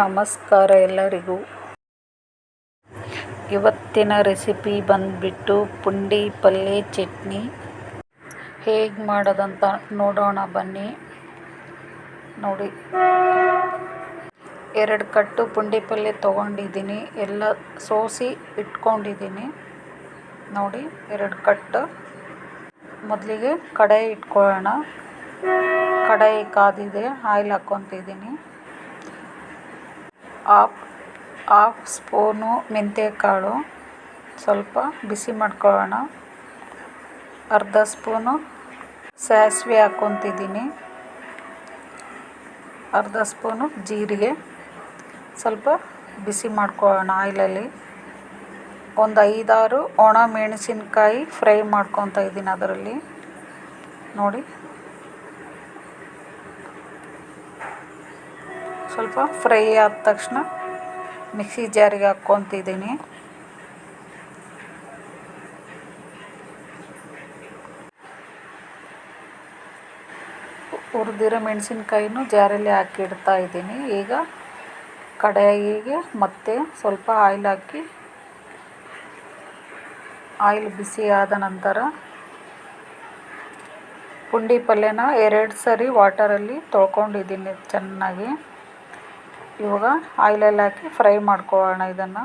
ನಮಸ್ಕಾರ ಎಲ್ಲರಿಗೂ. ಇವತ್ತಿನ ರೆಸಿಪಿ ಬಂದುಬಿಟ್ಟು ಪುಂಡಿ ಪಲ್ಯ ಚಟ್ನಿ. ಹೇಗೆ ಮಾಡೋದಂತ ನೋಡೋಣ ಬನ್ನಿ. ನೋಡಿ. ಎರಡು ಕಟ್ಟು ಪುಂಡಿ ಪಲ್ಯ ತೊಗೊಂಡಿದ್ದೀನಿ. ಎಲ್ಲ ಸೋಸಿ ಇಟ್ಕೊಂಡಿದ್ದೀನಿ. ನೋಡಿ, ಎರಡು ಕಟ್ಟು. ಮೊದಲಿಗೆ ಕಡಾಯಿ ಇಟ್ಕೊಳ್ಳೋಣ. ಕಡಾಯಿ ಕಾದಿದೆ, ಆಯಿಲ್ ಹಾಕ್ಕೊತಿದ್ದೀನಿ. ಹಾಫ್ ಆಫ್ ಸ್ಪೂನು ಮೆಂತ್ಯಕಾಳು ಸ್ವಲ್ಪ ಬಿಸಿ ಮಾಡ್ಕೊಳ್ಳೋಣ. ಅರ್ಧ ಸ್ಪೂನು ಸಾಸಿವೆ ಹಾಕ್ಕೊತಿದ್ದೀನಿ. ಅರ್ಧ ಸ್ಪೂನು ಜೀರಿಗೆ. ಸ್ವಲ್ಪ ಬಿಸಿ ಮಾಡ್ಕೊಳ್ಳೋಣ ಆಯಿಲಲ್ಲಿ. ಒಂದು ಐದಾರು ಒಣ ಮೆಣಸಿನ್ಕಾಯಿ ಫ್ರೈ ಮಾಡ್ಕೊತಾ ಇದ್ದೀನಿ ಅದರಲ್ಲಿ. ನೋಡಿ. ಸ್ವಲ್ಪ ಫ್ರೈ ಆದ ತಕ್ಷಣ ಮಿಕ್ಸಿ ಜಾರಿಗೆ ಹಾಕ್ಕೊತಿದ್ದೀನಿ. ಹುರಿದಿರೋ ಮೆಣಸಿನ್ಕಾಯಿನೂ ಜಾರಲ್ಲಿ ಹಾಕಿಡ್ತಾ ಇದ್ದೀನಿ. ಈಗ ಕಡಾಯಿಗೆ ಮತ್ತೆ ಸ್ವಲ್ಪ ಆಯಿಲ್ ಹಾಕಿ, ಆಯಿಲ್ ಬಿಸಿ ಆದ ನಂತರ ಪುಂಡಿ ಪಲ್ಯನ ಎರಡು ಸರಿ ವಾಟರಲ್ಲಿ ತೊಳ್ಕೊಂಡಿದ್ದೀನಿ ಚೆನ್ನಾಗಿ. ಇವಾಗ ಆಯಿಲಲ್ಲಿ ಹಾಕಿ ಫ್ರೈ ಮಾಡ್ಕೊಳ್ಳೋಣ ಇದನ್ನು.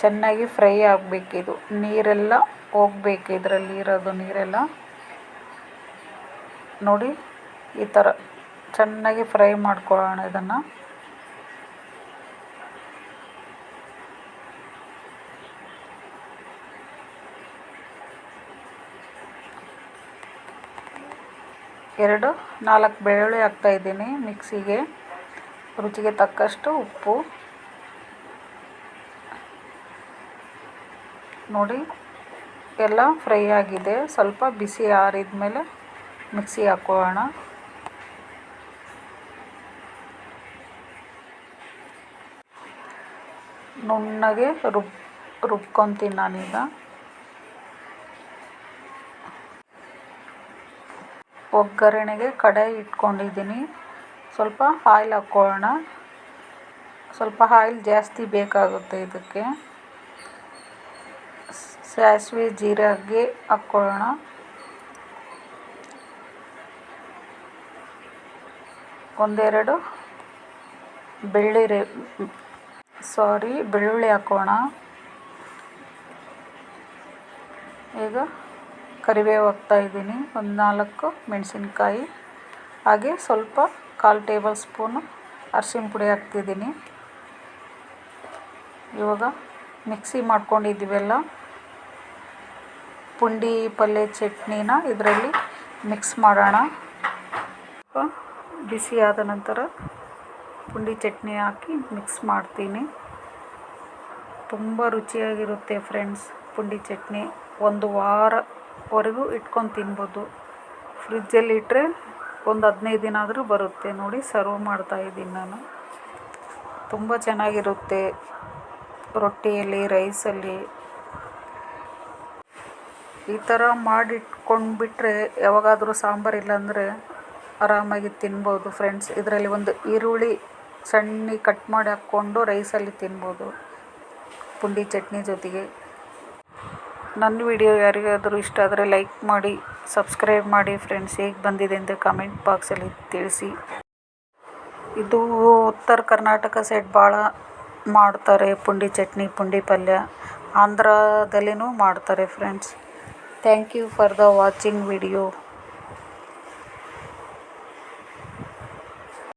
ಚೆನ್ನಾಗಿ ಫ್ರೈ ಆಗಬೇಕಿದು ನೀರೆಲ್ಲ ಹೋಗ್ಬೇಕು ಇದರಲ್ಲಿ ಇರೋದು ನೀರೆಲ್ಲ. ನೋಡಿ ಈ ಥರ ಚೆನ್ನಾಗಿ ಫ್ರೈ ಮಾಡ್ಕೊಳ್ಳೋಣ ಇದನ್ನು. ಎರಡು, ನಾಲ್ಕು ಬೆಳ್ಳುಳ್ಳಿ ಹಾಕ್ತಾಯಿದ್ದೀನಿ ಮಿಕ್ಸಿಗೆ. ರುಚಿಗೆ ತಕ್ಕಷ್ಟು ಉಪ್ಪು. ನೋಡಿ, ಎಲ್ಲ ಫ್ರೈ ಆಗಿದೆ. ಸ್ವಲ್ಪ ಬಿಸಿ ಆರಿದ ಮೇಲೆ ಮಿಕ್ಸಿ ಹಾಕೋಣ. ನುಣ್ಣಗೆ ರುಬ್, ರುಬ್ಕೊತೀನಿ ನಾನೀಗ. ಒಗ್ಗರಣೆಗೆ ಕಡಾಯಿ ಇಟ್ಕೊಂಡಿದ್ದೀನಿ. ಸ್ವಲ್ಪ ಆಯಿಲ್ ಹಾಕ್ಕೊಳ್ಳೋಣ ಸ್ವಲ್ಪ ಆಯಿಲ್ ಜಾಸ್ತಿ ಬೇಕಾಗುತ್ತೆ ಇದಕ್ಕೆ. ಸಾಸಿವೆ ಜೀರಿಗೆ ಹಾಕ್ಕೊಳ್ಳೋಣ ಒಂದೆರಡು ಬೆಳ್ಳುಳ್ಳಿ ಸಾರಿ, ಬೆಳ್ಳುಳ್ಳಿ ಹಾಕೋಣ ಈಗ ಕರಿಬೇವು ಹಾಕ್ತಾಯಿದ್ದೀನಿ ಒಂದು ನಾಲ್ಕು ಮೆಣಸಿನ್ಕಾಯಿ. ಹಾಗೆ ಸ್ವಲ್ಪ ಕಾಲು ಟೇಬಲ್ ಸ್ಪೂನು ಅರ್ಶಿನ ಪುಡಿ ಹಾಕ್ತಿದ್ದೀನಿ. ಇವಾಗ ಮಿಕ್ಸಿ ಮಾಡ್ಕೊಂಡಿದ್ದೀವಲ್ಲ, ಪುಂಡಿ ಪಲ್ಯ ಚಟ್ನಿನ ಇದರಲ್ಲಿ ಮಿಕ್ಸ್ ಮಾಡೋಣ. ಬಿಸಿ ಆದ ನಂತರ ಪುಂಡಿ, ಚಟ್ನಿ ಹಾಕಿ ಮಿಕ್ಸ್ ಮಾಡ್ತೀನಿ. ತುಂಬ ರುಚಿಯಾಗಿರುತ್ತೆ ಫ್ರೆಂಡ್ಸ್ ಪುಂಡಿ, ಚಟ್ನಿ. ಒಂದು ವಾರವರೆಗೂ ಇಟ್ಕೊಂಡು ತಿನ್ಬೋದು. ಫ್ರಿಜ್ಜಲ್ಲಿ ಇಟ್ಟರೆ ಒಂದು ಹದಿನೈದು ದಿನ ಆದರೂ ಬರುತ್ತೆ. ನೋಡಿ ಸರ್ವ್ ಮಾಡ್ತಾ ಇದ್ದೀನಿ ನಾನು. ತುಂಬ ಚೆನ್ನಾಗಿರುತ್ತೆ ರೊಟ್ಟಿಯಲ್ಲಿ, ರೈಸಲ್ಲಿ. ಈ ಥರ ಮಾಡಿಟ್ಕೊಂಡ್ಬಿಟ್ರೆ ಯಾವಾಗಾದರೂ ಸಾಂಬಾರು ಇಲ್ಲಾಂದರೆ ಆರಾಮಾಗಿ ತಿನ್ಬೋದು ಫ್ರೆಂಡ್ಸ್. ಇದರಲ್ಲಿ ಒಂದು ಈರುಳ್ಳಿ ಸಣ್ಣ ಕಟ್ ಮಾಡಿ ಹಾಕ್ಕೊಂಡು ರೈಸಲ್ಲಿ ತಿನ್ಬೋದು. ಪುಂಡಿ ಚಟ್ನಿ ಜೊತೆಗೆ. ನನ್ನ ವಿಡಿಯೋ ಯಾರಿಗಾದರೂ ಇಷ್ಟ ಆದರೆ ಲೈಕ್ ಮಾಡಿ, ಸಬ್ಸ್ಕ್ರೈಬ್ ಮಾಡಿ ಫ್ರೆಂಡ್ಸ್. ಹೇಗೆ ಬಂದಿದೆ ಅಂತ ಕಮೆಂಟ್ ಬಾಕ್ಸಲ್ಲಿ ತಿಳಿಸಿ. ಇದು ಉತ್ತರ ಕರ್ನಾಟಕ ಸೈಡ್ ಭಾಳ ಮಾಡ್ತಾರೆ ಪುಂಡಿ ಚಟ್ನಿ, ಪುಂಡಿ ಪಲ್ಯ. ಆಂಧ್ರದಲ್ಲಿನೂ ಮಾಡ್ತಾರೆ friends thank you for the watching video